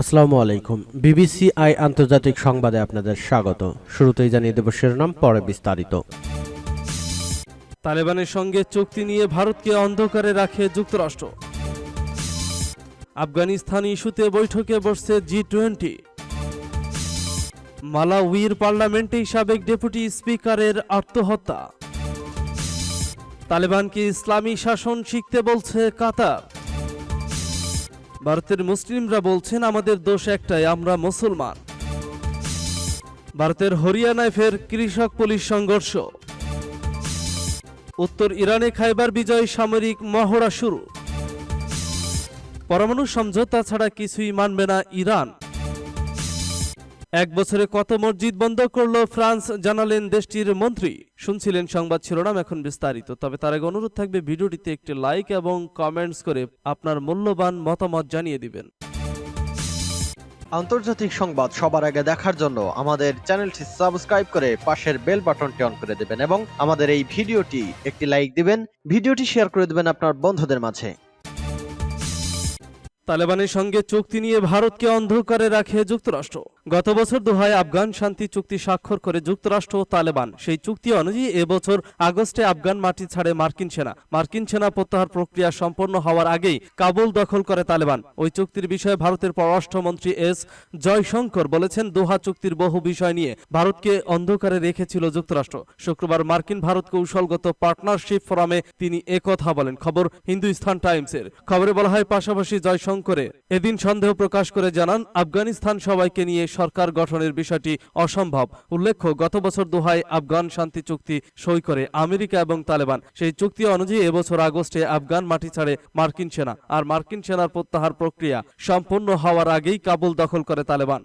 আসসালামু আলাইকুম। BBC I আন্তর্জাতিক সংবাদে আপনাদের স্বাগত। শুরুতেই জানিয়ে দেব শিরোনাম, পরে বিস্তারিত। তালেবানের সঙ্গে চুক্তি নিয়ে ভারতকে অন্ধকারে রাখে যুক্তরাষ্ট্র। আফগানিস্তান ইস্যুতে বৈঠকে বসছে জি টোয়েন্টি মালাউইর পার্লামেন্টে সাবেক ডেপুটি স্পিকারের আত্মহত্যা। তালেবানকে ইসলামী শাসন শিখতে বলছে কাতার। ভারতের মুসলিমরা বলছেন, আমাদের দোষ একটাই, আমরা মুসলমান। ভারতের হরিয়ানায় ফের কৃষক পুলিশ সংঘর্ষ। উত্তর ইরানে খাইবার বিজয়, সামরিক মহড়া শুরু। পরমাণু সমঝোতা ছাড়া কিছুই মানবে না ইরান। এক বছরে কত মসজিদ বন্ধ করল ফ্রান্স জানালেন দেশটির মন্ত্রী। শুনছিলেন সংবাদ শিরোনাম এখন বিস্তারিত। তবে তার আগে অনুরোধ থাকবে ভিডিওটিতে একটি লাইক এবং কমেন্টস করে আপনার মূল্যবান মতামত জানিয়ে দিবেন। আন্তর্জাতিক সংবাদ সবার আগে দেখার জন্য আমাদের চ্যানেলটি সাবস্ক্রাইব করে পাশের বেল বাটনটি অন করে দেবেন এবং আমাদের এই ভিডিওটি একটি লাইক দিবেন। ভিডিওটি শেয়ার করে দেবেন আপনার বন্ধুদের মাঝে। তালেবানের সঙ্গে চুক্তি নিয়ে ভারতকে অন্ধকারে রাখে যুক্তরাষ্ট্র। গত বছর দোহায় আফগান শান্তি চুক্তি স্বাক্ষর করে যুক্তরাষ্ট্র ও তালেবান। সেই চুক্তি অনুযায়ী এবছর আগস্টে আফগান মাটি ছাড়ে মার্কিন সেনা। মার্কিন সেনা প্রত্যাহার প্রক্রিয়া সম্পন্ন হওয়ার আগেই কাবুল দখল করে তালেবান। ওই চুক্তির বিষয়ে ভারতের পররাষ্ট্রমন্ত্রী এস জয়শঙ্কর বলেছেন, দোহা চুক্তির বহু বিষয় নিয়ে ভারতকে অন্ধকারে রেখেছিল যুক্তরাষ্ট্র। শুক্রবার মার্কিন ভারত কৌশলগত পার্টনারশিপ ফোরামে তিনি একথা বলেন। খবর হিন্দুস্তান টাইমসের। খবরে বলা হয়, পাশাপাশি জয়শঙ্করে এদিন সন্দেহ প্রকাশ করে জানান, আফগানিস্তান সবাইকে নিয়ে সরকার গঠনের বিষয়টি অসম্ভব। উল্লেখ্য, গত বছর দোহায় আফগান শান্তি চুক্তি সই করে আমেরিকা এবং তালেবান। সেই চুক্তি অনুযায়ী এবছর আগস্টে আফগান মাটি ছাড়ে মার্কিন সেনা, আর মার্কিন সেনার প্রত্যাহার প্রক্রিয়া সম্পূর্ণ হওয়ার আগেই কাবুল দখল করে তালেবান।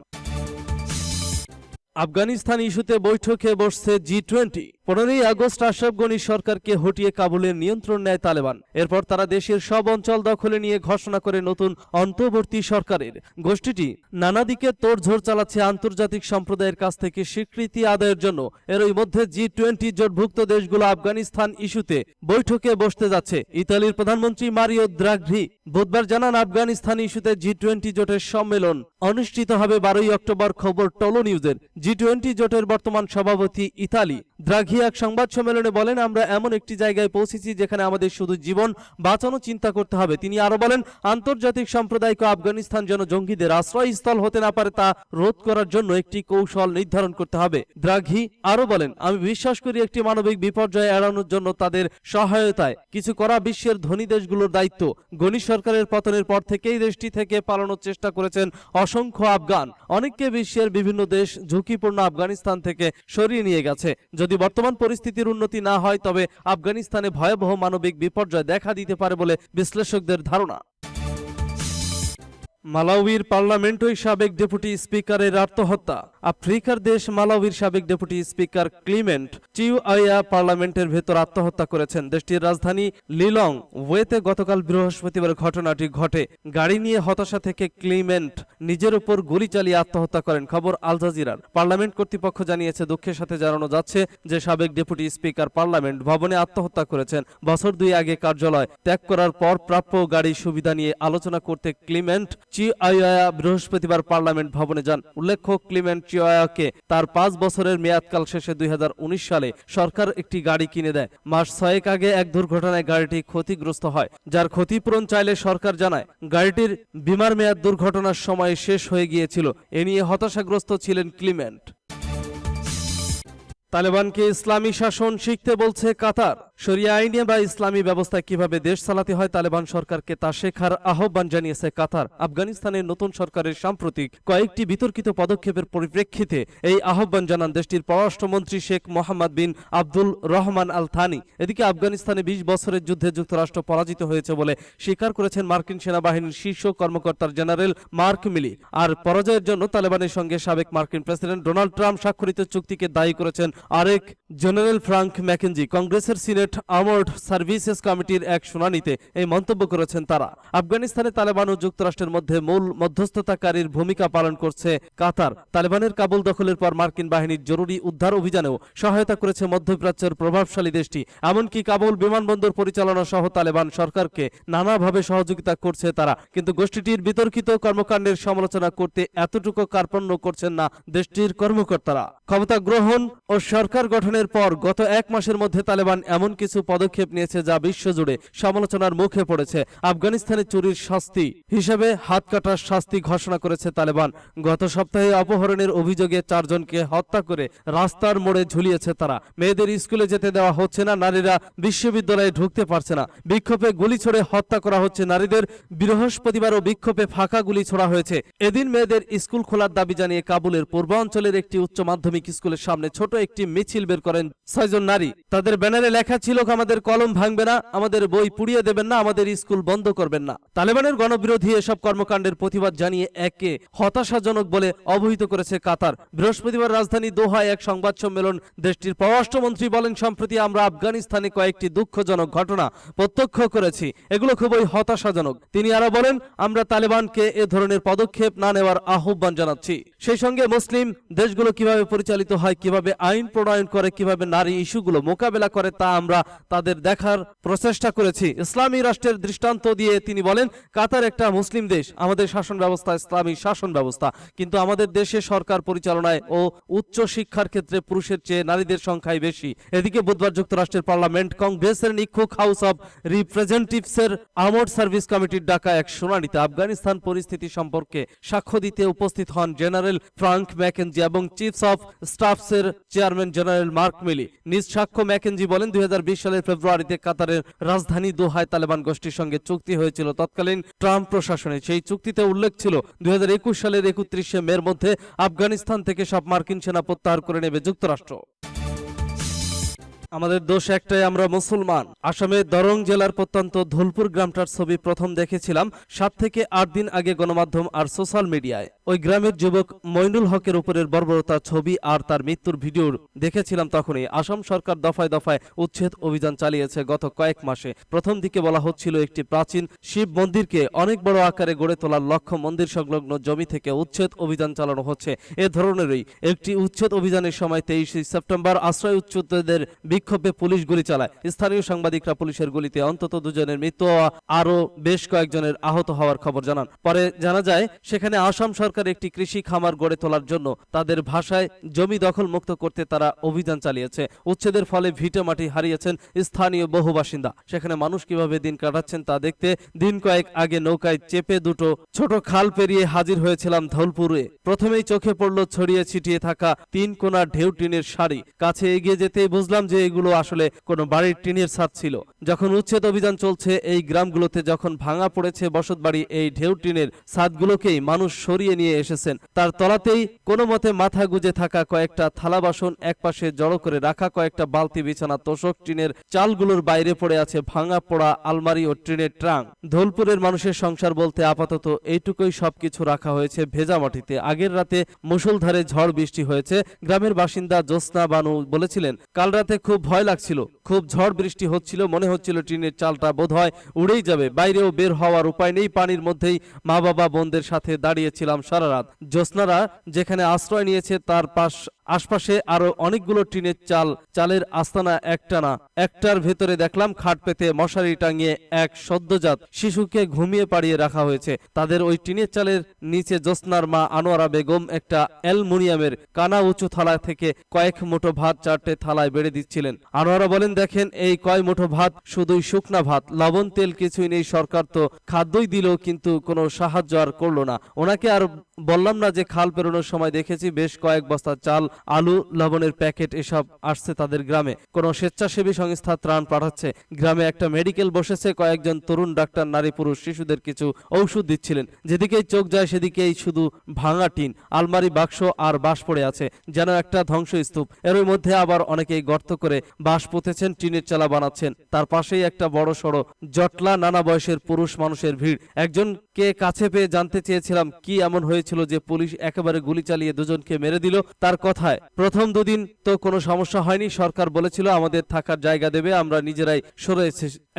আফগানিস্তান ইস্যুতে বৈঠকে বসছে জি টোয়েন্টি। পনেরোই আগস্ট আশরাফ গনি সরকারকে হটিয়ে কাবুলের নিয়ন্ত্রণ নেয় তালেবান। এরপর তারা দেশের সব অঞ্চল দখলে নিয়ে ঘোষণা করে নতুন অন্তর্বর্তী সরকারের। গোষ্ঠীটি নানা দিকে তোড়ঝোড় চালাচ্ছে আন্তর্জাতিক সম্প্রদায়ের কাছ থেকে স্বীকৃতি আদায়ের জন্য। এরই মধ্যে জি টোয়েন্টি জোটভুক্ত দেশগুলো আফগানিস্তান ইস্যুতে বৈঠকে বসতে যাচ্ছে। ইতালির প্রধানমন্ত্রী মারিও দ্রাঘি বুধবার জানান, আফগানিস্তান ইস্যুতে জি টোয়েন্টি জোটের সম্মেলন অনুষ্ঠিত হবে বারোই অক্টোবর। খবর টলো নিউজের। জি টোয়েন্টি জোটের বর্তমান সভাপতি ইতালি। দ্রাঘি এক সংবাদ সম্মেলনে বলেন, আমরা এমন একটি জায়গায় পৌঁছেছি যেখানে আমাদের শুধু জীবন বাঁচানো চিন্তা করতে হবে। তিনি আরও বলেন, আন্তর্জাতিক সম্প্রদায়কে আফগানিস্তান যেন জঙ্গিদের আশ্রয়স্থল হতে না পারে, তা রোধ করার জন্য একটি কৌশল নির্ধারণ করতে হবে। দ্রাঘি আরও বলেন, আমি বিশ্বাস করি একটি মানবিক বিপর্যয় এড়ানোর জন্য তাদের সহায়তায় কিছু করা বিশ্বের ধনী দেশগুলোর দায়িত্ব। গণি সরকারের পতনের পর থেকেই দেশটি থেকে পালানোর চেষ্টা করেছেন অসংখ্য আফগান। অনেককে বিশ্বের বিভিন্ন দেশ ঝুঁকিপূর্ণ আফগানিস্তান থেকে সরিয়ে নিয়ে গেছে। যদি বর্তমান পরিস্থিতির উন্নতি না হয়, তবে আফগানিস্তানে ভয়াবহ মানবিক বিপর্যয় দেখা দিতে পারে বলে বিশ্লেষকদের ধারণা। মালাউইর পার্লামেন্টই সাবেক ডেপুটি স্পিকারের আত্মহত্যা। আফ্রিকার দেশ মালাউইর সাবেক ডেপুটি স্পিকার ক্লিমেন্ট চিউআইয়া পার্লামেন্টের ভেতর আত্মহত্যা করেছেন। দেশটির রাজধানী লিলং ওয়েতে গতকাল বৃহস্পতিবার ঘটনাটি ঘটে। গাড়ি নিয়ে হতাশা থেকে ক্লিমেন্ট নিজের উপর গুলি চালিয়ে আত্মহত্যা করেন। খবর আল জাজিরার। পার্লামেন্ট কর্তৃপক্ষ জানিয়েছে, দুঃখের সাথে জানানো যাচ্ছে যে সাবেক ডেপুটি স্পিকার পার্লামেন্ট ভবনে আত্মহত্যা করেছেন। বছর দুই আগে কার্যালয় ত্যাগ করার পর প্রাপ্য গাড়ি সুবিধা নিয়ে আলোচনা করতে ক্লিমেন্ট চিআইয়া বৃহস্পতিবার পার্লামেন্ট ভবনে যান। উল্লেখ্য, ক্লিমেন্ট চিআইয়াকে তার পাঁচ বছরের মেয়াদকাল শেষে দুই হাজার উনিশ সালে সরকার একটি গাড়ি কিনে দেয়। মাস ছয়েক আগে এক দুর্ঘটনায় গাড়িটি ক্ষতিগ্রস্ত হয়, যার ক্ষতিপূরণ চাইলে সরকার জানায়, গাড়িটির বিমার মেয়াদ দুর্ঘটনার সময় শেষ হয়ে গিয়েছিল। এ নিয়ে হতাশাগ্রস্ত ছিলেন ক্লিমেন্ট। তালেবানকে ইসলামী শাসন শিখতে বলছে কাতার। শরিয়া আইনে বা ইসলামী ব্যবস্থায় কীভাবে দেশ চালাতে হয় তালেবান সরকারকে তা শেখার আহ্বান জানিয়েছে কাতার। আফগানিস্তানের নতুন সরকারের সাম্প্রতিক কয়েকটি বিতর্কিত পদক্ষেপের পরিপ্রেক্ষিতে এই আহ্বান জানান দেশটির পররাষ্ট্রমন্ত্রী Sheikh Mohammed bin Abdul Rahman Al Thani এদিকে আফগানিস্তানে বিশ বছরের যুদ্ধে যুক্তরাষ্ট্র পরাজিত হয়েছে বলে স্বীকার করেছেন মার্কিন সেনাবাহিনীর শীর্ষ কর্মকর্তার জেনারেল মার্ক মিলি। আর পরাজয়ের জন্য তালেবানের সঙ্গে সাবেক মার্কিন প্রেসিডেন্ট ডোনাল্ড ট্রাম্প স্বাক্ষরিত চুক্তিকে দায়ী করেছেন আরেক, জেনারেল ফ্রাঙ্ক ম্যাকেনজি, কংগ্রেসের সিনেট আর্মড সার্ভিসেস কমিটির এক শুনানিতে এই মন্তব্য করেছেন তারা। আফগানিস্তানে তালেবান ও যুক্তরাষ্ট্রের মধ্যে মূল মধ্যস্থতাকারীর ভূমিকা পালন করছে কাতার। তালেবানের কাবুল দখলের পর মার্কিন বাহিনীর জরুরি উদ্ধার অভিযানেও সহায়তা করেছে মধ্যপ্রাচ্যের প্রভাবশালী দেশটি। এমনকি কাবুল বিমানবন্দর পরিচালনা সহ তালেবান সরকারকে নানাভাবে সহযোগিতা করছে তারা। কিন্তু গোষ্ঠীটির বিতর্কিত কর্মকাণ্ডের সমালোচনা করতে এতটুকু কার্পণ্য করছেন না দেশটির কর্মকর্তারা। ক্ষমতা গ্রহণ ও সরকার গঠনের পর গত এক মাসের মধ্যে তালেবান এমন কিছু পদক্ষেপ নিয়েছে যা বিশ্বজুড়ে সমালোচনার মুখে পড়েছে। আফগানিস্তানে চুরির শাস্তি হিসেবে হাত কাটার শাস্তি ঘোষণা করেছে তালেবান। গত সপ্তাহে অপহরণের অভিযোগে চারজনকে হত্যা করে রাস্তার মোড়ে ঝুলিয়েছে তারা। মেয়েদের স্কুলে যেতে দেওয়া হচ্ছে না, নারীরা বিশ্ববিদ্যালয়ে ঢুকতে পারছে না। বিক্ষোভে গুলি ছড়ে হত্যা করা হচ্ছে নারীদের। বৃহস্পতিবারও বিক্ষোভে ফাঁকা গুলি ছোড়া হয়েছে। এদিন মেয়েদের স্কুল খোলার দাবি জানিয়ে কাবুলের পূর্বাঞ্চলের একটি উচ্চ মাধ্যমিক স্কুলের সামনে ছোট একটি মিছিল বের করেন ছয়জন নারী। তাদের ব্যানারে লেখা ছিল আমাদের কলম ভাঙবে না, আমাদের বই পুড়িয়ে দেবেন না, আমাদের স্কুল বন্ধ করবেন না। তালেবানের গণবিরোধী এসব কর্মকাণ্ডের প্রতিবাদ জানিয়ে একে হতাশাজনক বলে অবহিত করেছে কাতার। বৃহস্পতিবার রাজধানী দোহায় এক সংবাদ সম্মেলন দেশটির পররাষ্ট্রমন্ত্রী বলেন, সম্প্রতি আমরা আফগানিস্তানে কয়েকটি দুঃখজনক ঘটনা প্রত্যক্ষ করেছি। এগুলো খুবই হতাশাজনক। তিনি আরও বলেন, আমরা তালেবানকে এ ধরনের পদক্ষেপ না নেওয়ার আহ্বান জানাচ্ছি। সেই সঙ্গে মুসলিম দেশগুলো কীভাবে পরিচালিত হয়, কীভাবে আইন প্রণয়ন করে কীভাবে নারী ইস্যুগুলো মোকাবেলা করে তা আমরা তাদের দেখার প্রচেষ্টা করেছি। ইসলামী রাষ্ট্রের দৃষ্টান্ত দিয়ে তিনি বলেন, কাতার একটা মুসলিম দেশ, আমাদের শাসন ব্যবস্থা ইসলামী শাসন ব্যবস্থা। কিন্তু আমাদের দেশে সরকার পরিচালনায় ও উচ্চ শিক্ষার ক্ষেত্রে পুরুষের চেয়ে নারীদের সংখ্যাই বেশি। এদিকে বুধবার যুক্তরাষ্ট্রের পার্লামেন্ট কংগ্রেসের নিক্ষুক হাউস অব রিপ্রেজেন্টেটিভসের আর্মড সার্ভিস কমিটির ডাকা এক শুনানিতে আফগানিস্তান পরিস্থিতি সম্পর্কে সাক্ষ্য দিতে উপস্থিত হন জেনারেল ফ্রাঙ্ক ম্যাকেনজি এবং চিফস অফ স্টাফসের চেয়ারম্যান জেনারেল মার্ক মিলি নিজ সাক্ষ্য ম্যাকেনজি বলেন দুই হাজার বিশ সালের ফেব্রুয়ারিতে কাতারের রাজধানী দোহায় তালেবান গোষ্ঠীর সঙ্গে চুক্তি হয়েছিল। তৎকালীন ট্রাম্প প্রশাসনে সেই চুক্তিতে উল্লেখ ছিল, দুই হাজার একুশ সালের একত্রিশে মের মধ্যে আফগানিস্তান থেকে সব মার্কিন সেনা প্রত্যাহার করে নেবে যুক্তরাষ্ট্র। আমাদের দোষ একটাই, আমরা মুসলমান। আসামের দরং জেলার প্রত্যন্ত ধুলপুর গ্রামটার ছবি প্রথম দেখেছিলাম সাত থেকে আট দিন আগে গণমাধ্যম আর সোশ্যাল মিডিয়ায়। ওই গ্রামের যুবক মইনুল হকের উপরের বর্বরতার ছবি আর তার মৃত্যুর ভিডিও দেখেছিলাম তখনই। আসাম সরকার দফায় দফায় উচ্ছেদ অভিযান চালিয়েছে গত কয়েক মাসে। প্রথম দিকে বলা হচ্ছিল একটি প্রাচীন শিব মন্দিরকে অনেক বড় আকারে গড়ে তোলার লক্ষ্য মন্দির সংলগ্ন জমি থেকে উচ্ছেদ অভিযান চালানো হচ্ছে। এ ধরনেরই একটি উচ্ছেদ অভিযানের সময় তেইশে সেপ্টেম্বর আশ্রয় উচ্ছেদদের বিক্ষোভে পুলিশ গুলি চালায়। স্থানীয় সাংবাদিকরা পুলিশের গুলিতে অন্তত দুজনের মৃত্যু ও আরও বেশ কয়েকজনের আহত হওয়ার খবর জানান। পরে জানা যায়, সেখানে আসাম সরকার একটি কৃষি খামার গড়ে তোলার জন্য তাদের ভাষায় জমি দখল মুক্ত করতে তারা অভিযান চালিয়েছে। উচ্ছেদের ফলে ভিটে মাটি হারিয়েছেন স্থানীয় বহু বাসিন্দা। সেখানে মানুষ কীভাবে দিন কাটাচ্ছেন তা দেখতে দিন কয়েক আগে নৌকায় চেপে দুটো ছোট খাল পেরিয়ে হাজির হয়েছিলাম ধৌলপুরে। প্রথমেই চোখে পড়ল ছড়িয়ে ছিটিয়ে থাকা তিন কোনা ঢেউ টিনের শাড়ি। কাছে এগিয়ে যেতেই বুঝলাম যে এগুলো আসলে কোনো বাড়ির টিনের ছাদ ছিল। যখন উচ্ছেদ অভিযান চলছে, এই গ্রামগুলোতে যখন ভাঙা পড়েছে বসতবাড়ি এই ঢেউ টিনের ছাদগুলোকেই মানুষ সরিয়ে নিয়ে এসেছেন। তার তলাতেই কোনো মতে মাথা গুজে থাকা কয়েকটা থালা বাসন একপাশে জড়ো করে রাখা কয়েকটা বালতি বিছানা তোষক টিনের চালগুলোর বাইরে পড়ে আছে ভাঙা পোড়া আলমারি ও ট্রেনের ট্রাঙ্ক ধোলপুরের মানুষের সংসার বলতে আপাতত এইটুকুই সবকিছু রাখা হয়েছে ভেজা মাটিতে। আগের রাতে মুষলধারে ঝড় বৃষ্টি হয়েছে। গ্রামের বাসিন্দা জ্যোৎস্না বানু বলেছিলেন, কাল রাতে খুব ভয় লাগছিল। খুব ঝড় বৃষ্টি হচ্ছিল, মনে হচ্ছিল টিনের চালটা বোধ হয় উড়েই যাবে। বাইরেও বের হওয়ার উপায় নেই, পানির মধ্যেই মা বাবা বোনদের সাথে দাঁড়িয়েছিলাম সারা রাত। জ্যোৎস্নারা যেখানে আশ্রয় নিয়েছে, তার পাশ আশপাশে আরও অনেকগুলো টিনের চাল, চালের আস্তানা একটানা। একটার ভেতরে দেখলাম খাট পেতে মশারি টাঙিয়ে এক সদ্যজাত শিশুকে ঘুমিয়ে পাড়িয়ে রাখা হয়েছে। তাদের ওই টিনের চালের নিচে জ্যোৎস্নার মা আনোয়ারা বেগম একটা অ্যালমোনিয়ামের কানা উঁচু থালা থেকে কয়েক মুঠো ভাত চারটে থালায় বেড়ে দিচ্ছিলেন। আনোয়ারা বলেন, দেখেন, এই কয় মুঠো ভাত শুধুই শুকনা ভাত। লবণ, তেল কিছুই নেই, সরকার তো খাদ্যই দিল, কিন্তু কোনো সাহায্য আর করল না। ওনাকে আর বললাম না যে, খাল পেরোনোর সময় দেখেছি, বেশ কয়েক বস্তা চাল আলু, লবণের প্যাকেট এসব আসছে তাদের গ্রামে। কোনো স্বেচ্ছাসেবী সংস্থা ত্রাণ পাঠাচ্ছে। গ্রামে একটা মেডিকেল বসেছে, কয়েকজন তরুণ ডাক্তার, নারী, পুরুষ, শিশুদের কিছু ঔষধ দিচ্ছিলেন। যেদিকেই চোখ যায় সেদিকেই শুধু ভাঙা টিন, আলমারি, বাক্স আর বাঁশ পড়ে আছে, যেন একটা ধ্বংসস্তূপ। এর মধ্যে আবার অনেকেই গর্ত করে বাঁশ পুঁতেছেন, টিনের চালা বানাচ্ছেন। তার পাশেই একটা বড় সড়ো, জটলা, নানা বয়সের পুরুষ মানুষের ভিড়। একজনকে কাছে পেয়ে জানতে চেয়েছিলাম, কি এমন হয়েছিল যে পুলিশ একেবারে গুলি চালিয়ে দুজনকে মেরে দিল? তার কথা কোথায় প্রথম দুদিন তো কোনো সমস্যা হয়নি। সরকার বলেছিল আমাদের থাকার জায়গা দেবে, আমরা নিজেরাই সরে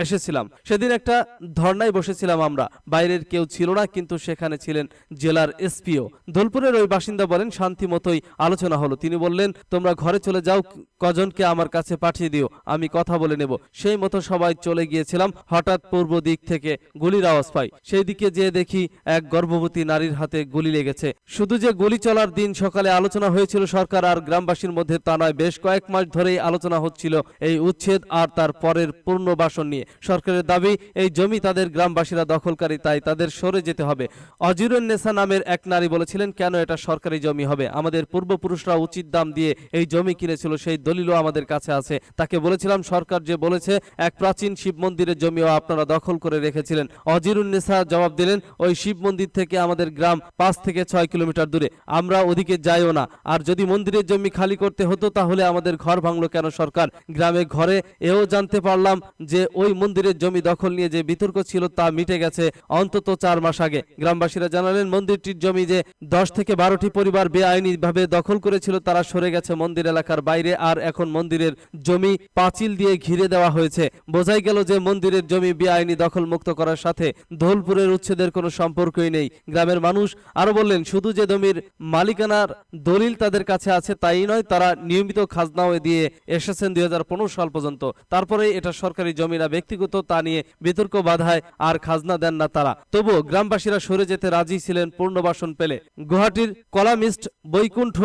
এসেছিলাম। সেদিন একটা ধর্নায় বসেছিলাম আমরা। বাইরের কেউ ছিল না, কিন্তু সেখানে ছিলেন জেলার এসপিও। দোলপুরের ওই বাসিন্দা বলেন, শান্তি মতোই আলোচনা হলো। তিনি বললেন, তোমরা ঘরে চলে যাও, কজনকে আমার কাছে পাঠিয়ে দিও, আমি কথা বলে নেব। সেই মতো সবাই চলে গিয়েছিলাম। হঠাৎ পূর্ব দিক থেকে গুলির আওয়াজ পাই। সেই দিকে যেয়ে দেখি এক গর্ভবতী নারীর হাতে গুলি লেগেছে। শুধু যে গুলি চলার দিন সকালে আলোচনা হয়েছিল সরকার আর গ্রামবাসীর মধ্যে তা নয়, বেশ কয়েক মাস ধরেই আলোচনা হচ্ছিল এই উচ্ছেদ আর তার পরের পুনর্বাসন নিয়ে। সরকারের দাবি, এই জমি তাদের গ্রামবাসীরা দখলকারী, তাই তাদের সরে যেতে হবে। অজিরুন নেসা নামের এক নারী বলেছিলেন, কেন এটা সরকারি জমি হবে? আমাদের পূর্বপুরুষরা উচিত দাম দিয়ে এই জমি কিনেছিল, সেই দলিলও আমাদের কাছে আছে। তাকে বলেছিলাম, সরকার যে বলেছে, এক প্রাচীন শিব মন্দিরের জমিও আপনারা দখল করে রেখেছিলেন। অজিরুন্নেসা জবাব দিলেন, ওই শিব মন্দির থেকে আমাদের গ্রাম পাঁচ থেকে ছয় কিলোমিটার দূরে। আমরা ওদিকে যাইও না। আর যদি মন্দিরের জমি খালি করতে হতো, তাহলে আমাদের ঘর ভাঙলো কেন সরকার? গ্রামে ঘরে এও জানতে পারলাম যে ওই মন্দিরের জমি দখল নিয়ে যে বিতর্ক ছিল তা মিটে গেছে অন্তত চার মাস আগে। গ্রামবাসীরা জানালেন, মন্দিরটির জমি যে দশ থেকে বারোটি পরিবার বেআইনিভাবে দখল করেছিল, তারা সরে গেছে মন্দির এলাকার বাইরে, আর এখন মন্দিরের জমি পাঁচিল দিয়ে ঘিরে দেওয়া হয়েছে। বোঝাই গেল যে মন্দিরের জমি বেআইনি দখল মুক্ত করার সাথে ধোলপুরের উচ্ছেদের কোনো সম্পর্কই নেই। গ্রামের মানুষ আরও বললেন, শুধু যে জমির মালিকানার দলিল তাদের কাছে আছে তাই নয়, তারা নিয়মিত খাজনাও দিয়ে এসেছেন দুই হাজার পনেরো সাল পর্যন্ত। তারপরে এটা সরকারি জমি না, ব্যক্তিগত তা নিয়ে বিতর্ক বাধায় আর খাজনা দেন না তারা। তবু গ্রামবাসীরা সরে যেতে রাজি ছিলেন পূর্ণবাসন পেলে। গুয়াহাটির কলামিস্ট বৈকুণ্ঠ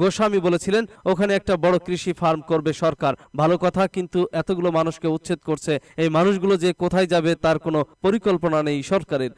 গোস্বামী বলেছিলেন, ওখানে একটা বড় কৃষি ফার্ম করবে সরকার। ভালো কথা, কিন্তু এতগুলো মানুষকে উচ্ছেদ করছে। এই মানুষগুলো যে কোথায় যাবে তার কোনো পরিকল্পনা নেই সরকারের।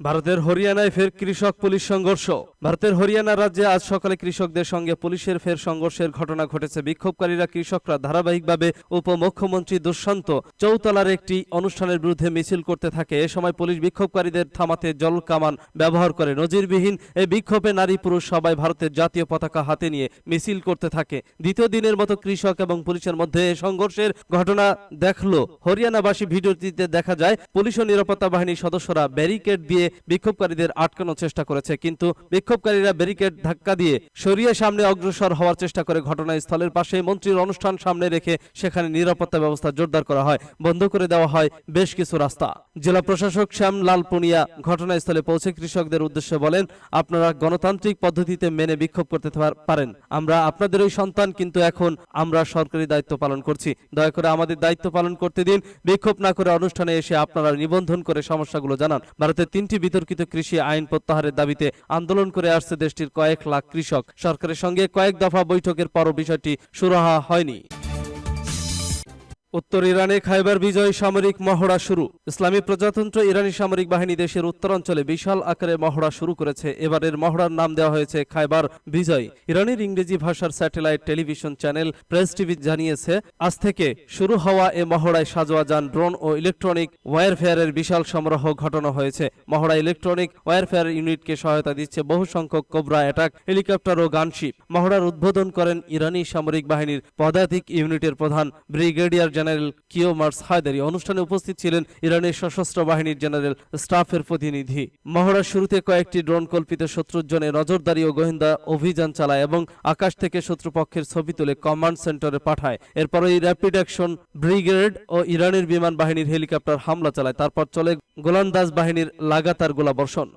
ভারতের হরিয়ানায় ফের কৃষক পুলিশ সংঘর্ষ। ভারতের হরিয়ানা রাজ্যে আজ সকালে কৃষকদের সঙ্গে পুলিশের ফের সংঘর্ষের ঘটনা ঘটেছে। বিক্ষোভকারীরা কৃষকরা ধারাবাহিকভাবে উপমুখ্যমন্ত্রী দুষ্যন্ত চৌতলার একটি অনুষ্ঠানের বিরুদ্ধে মিছিল করতে থাকে। এ সময় পুলিশ বিক্ষোভকারীদের থামাতে জল কামান ব্যবহার করে। নজিরবিহীন এই বিক্ষোভে নারী পুরুষ সবাই ভারতের জাতীয় পতাকা হাতে নিয়ে মিছিল করতে থাকে। দ্বিতীয় দিনের মতো কৃষক এবং পুলিশের মধ্যে সংঘর্ষের ঘটনা দেখল। হরিয়ানাবাসী ভিডিওটিতে দেখা যায়, পুলিশ ও নিরাপত্তা বাহিনীর সদস্যরা ব্যারিকেড দিয়ে বিক্ষোভকারীদের আটকানোর চেষ্টা করেছে, কিন্তু বিক্ষোভকারীরা ব্যারিকেড ধাক্কা দিয়ে সরিয়ে সামনে অগ্রসর হওয়ার চেষ্টা করে। ঘটনাস্থলের পাশে মন্ত্রীর অনুষ্ঠান সামনে রেখে সেখানে নিরাপত্তা ব্যবস্থা জোরদার করা হয়। বন্ধ করে দেওয়া হয় বেশ কিছু রাস্তা। জেলা প্রশাসক শ্যাম লাল পুনিয়া ঘটনাস্থলে পৌঁছে কৃষকদের উদ্দেশ্যে বলেন, আপনারা গণতান্ত্রিক পদ্ধতিতে মেনে বিক্ষোভ করতে পারেন। আমরা আপনাদের ওই সন্তান, কিন্তু এখন আমরা সরকারি দায়িত্ব পালন করছি। দয়া করে আমাদের দায়িত্ব পালন করতে দিন। বিক্ষোভ না করে অনুষ্ঠানে এসে আপনারা নিবন্ধন করে সমস্যাগুলো জানান। ভারতের তিনটি বিতর্কিত কৃষি আইন প্রত্যাহারের দাবিতে আন্দোলন করে আসছে দেশটির কয়েক লাখ কৃষক। সরকারের সঙ্গে কয়েক দফা বৈঠকের পরও বিষয়টি সুরাহা হয়নি। উত্তর ইরানে খাইবার বিজয় সামরিক মহড়া শুরু। ইসলামী প্রজাতন্ত্র ইরানি সামরিক বাহিনী দেশের উত্তরাঞ্চলে বিশাল আকারে মহড়া শুরু করেছে। এবারের মহড়ার নাম দেওয়া হয়েছে খাইবার বিজয়। ইরানের ইংরেজি ভাষার satellite television channel Press TV জানিয়েছে, আজ থেকে শুরু হওয়া এ মহড়ায় সাজোয়া যান ড্রোন ও ইলেকট্রনিক ওয়ারফেয়ারের বিশাল সমারোহ ঘটানো হয়েছে। মহড়া ইলেকট্রনিক ওয়ারফেয়ার ইউনিটকে সহায়তা দিচ্ছে বহু সংখ্যক কোবরা অ্যাটাক, হেলিকপ্টার ও গানশিপ। মহড়ার উদ্বোধন করেন ইরানি সামরিক বাহিনীর পদাতিক ইউনিটের প্রধান ব্রিগেডিয়ার জেনারেল কিওমার্স হায়দারি অনুষ্ঠানে উপস্থিত ছিলেন ইরানের সশস্ত্র বাহিনীর জেনারেল স্টাফের প্রতিনিধি। মহড়ার শুরুতে কয়েকটি ড্রোন কল্পিত শত্রুর জন্য নজরদারি ও গোয়েন্দা অভিযান চালায় এবং আকাশ থেকে শত্রুপক্ষের ছবি তুলে কমান্ড সেন্টারে পাঠায়। এরপর র্যাপিড অ্যাকশন ব্রিগেড ও ইরানের বিমান বাহিনীর হেলিকপ্টার হামলা চালায়। তারপর চলে গোলান্দাজ বাহিনীর লাগাতার গোলাবর্ষণ।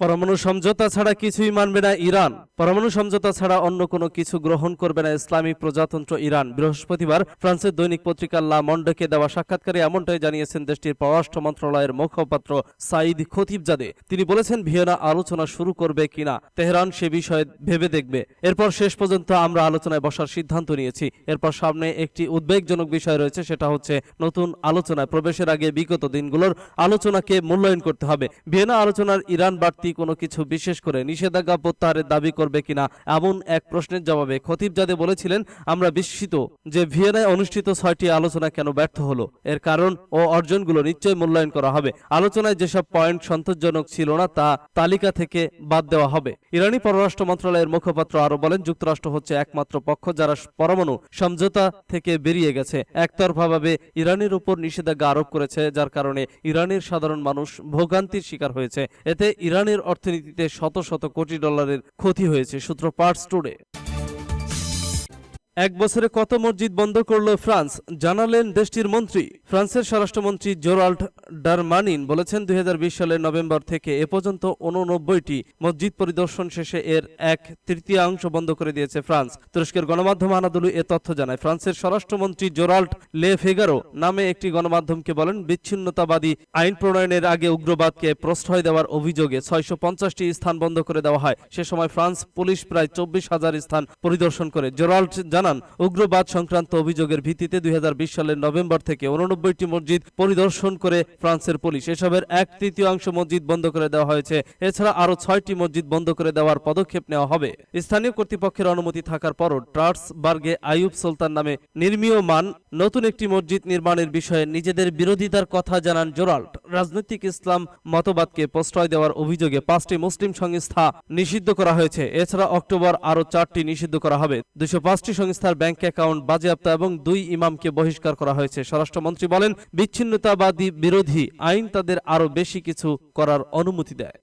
পরমাণু সমঝোতা ছাড়া কিছুই মানবে না ইরান। পরমাণু সমঝোতা ছাড়া অন্য কোনো কিছু গ্রহণ করবে না ইসলামী প্রজাতন্ত্র ইরান। বৃহস্পতিবার ফ্রান্সের দৈনিক পত্রিকা লা মন্ডকে দেওয়া সাক্ষাৎকারে এমনটাই জানিয়েছেন দেশটির পররাষ্ট্র মন্ত্রণালয়ের মুখপাত্র সাইদ খতিবজাদে। তিনি বলেছেন, ভিয়েনা আলোচনা শুরু করবে কিনা তেহরান সে বিষয়ে ভেবে দেখবে। এরপর শেষ পর্যন্ত আমরা আলোচনায় বসার সিদ্ধান্ত নিয়েছি। এরপর সামনে একটি উদ্বেগজনক বিষয় রয়েছে, সেটা হচ্ছে নতুন আলোচনায় প্রবেশের আগে বিগত দিনগুলোর আলোচনাকে মূল্যায়ন করতে হবে। ভিয়েনা আলোচনার ইরান বাড়তি কোনো কিছু বিশেষ করে নিষেধাজ্ঞা প্রত্যাহারের দাবি করবে কিনা, এমন এক প্রশ্নের জবাবে খতিবজাদে বলেছিলেন, আমরা বিস্মিত যে ভিয়েনায় অনুষ্ঠিত ছয়টি আলোচনা কেন ব্যর্থ হলো। এর কারণ ও অর্জনগুলো নিশ্চয় মূল্যায়ন করা হবে। আলোচনায় যেসব পয়েন্ট সন্তোষজনক ছিল না, তা তালিকা থেকে বাদ দেওয়া হবে। ইরানি পররাষ্ট্র মন্ত্রণালয়ের মুখপাত্র আরও বলেন, যুক্তরাষ্ট্র হচ্ছে একমাত্র পক্ষ যারা পরমাণু সমঝোতা থেকে বেরিয়ে গেছে। একতরফাভাবে ইরানের উপর নিষেধাজ্ঞা আরোপ করেছে, যার কারণে ইরানের সাধারণ মানুষ ভোগান্তির শিকার হয়েছে। এতে ইরানের অর্থনীতিতে শত শত কোটি ডলারের ক্ষতি হয়েছে সূত্র পার্টস টুডে এক বছরে কত মসজিদ বন্ধ করল ফ্রান্স? জানালেন দেশটির মন্ত্রী। ফ্রান্সের স্বরাষ্ট্রমন্ত্রী জোরাল্ড ডারমানিন বলেছেন, দুই সালের নভেম্বর থেকে এ পর্যন্ত উননব্বইটি মসজিদ পরিদর্শন শেষে এর এক তৃতীয়াংশ বন্ধ করে দিয়েছে ফ্রান্স। তুরস্কের গণমাধ্যম আনাদুলু এ তথ্য জানায়, ফ্রান্সের স্বরাষ্ট্রমন্ত্রী জোরাল্ড লে ফেগারো নামে একটি গণমাধ্যমকে বলেন, বিচ্ছিন্নতাবাদী আইন প্রণয়নের আগে উগ্রবাদকে প্রশ্রয় দেওয়ার অভিযোগে ছয়শো পঞ্চাশটি স্থান বন্ধ করে দেওয়া হয়। সে সময় ফ্রান্স পুলিশ প্রায় চব্বিশ হাজার স্থান পরিদর্শন করে। জোরাল্ড জানান, উগ্রবাদ সংক্রান্ত অভিযোগের ভিত্তিতে দুই হাজার বিশ সালের নভেম্বর থেকে উননব্বইটি মসজিদ পরিদর্শন করে ফ্রান্সের পুলিশ। এসবের এক তৃতীয়াংশ মসজিদ বন্ধ করে দেওয়া হয়েছে। এছাড়া আরও ছয়টি মসজিদ বন্ধ করে দেওয়ার পদক্ষেপ নেওয়া হবে। স্থানীয় কর্তৃপক্ষের অনুমতি থাকার পরও ট্রার্সবার্গে আইয়ুব সুলতান নামে নির্মীয়মান নতুন একটি মসজিদ নির্মাণের বিষয়ে নিজেদের বিরোধিতার কথা জানান জোরাল্ট। রাজনৈতিক ইসলাম মতবাদকে প্রশ্রয় দেওয়ার অভিযোগে পাঁচটি মুসলিম সংস্থা নিষিদ্ধ করা হয়েছে। এছাড়া অক্টোবর আরও চারটি নিষিদ্ধ করা হবে। দুশো পাঁচটি সংস্থার ব্যাংক অ্যাকাউন্ট বাজেয়াপ্ত এবং দুই ইমামকে বহিষ্কার করা হয়েছে। স্বরাষ্ট্রমন্ত্রী বলেন, বিচ্ছিন্নতাবাদী বিরোধী আইন তাদের আরও বেশি কিছু করার অনুমতি দেয়।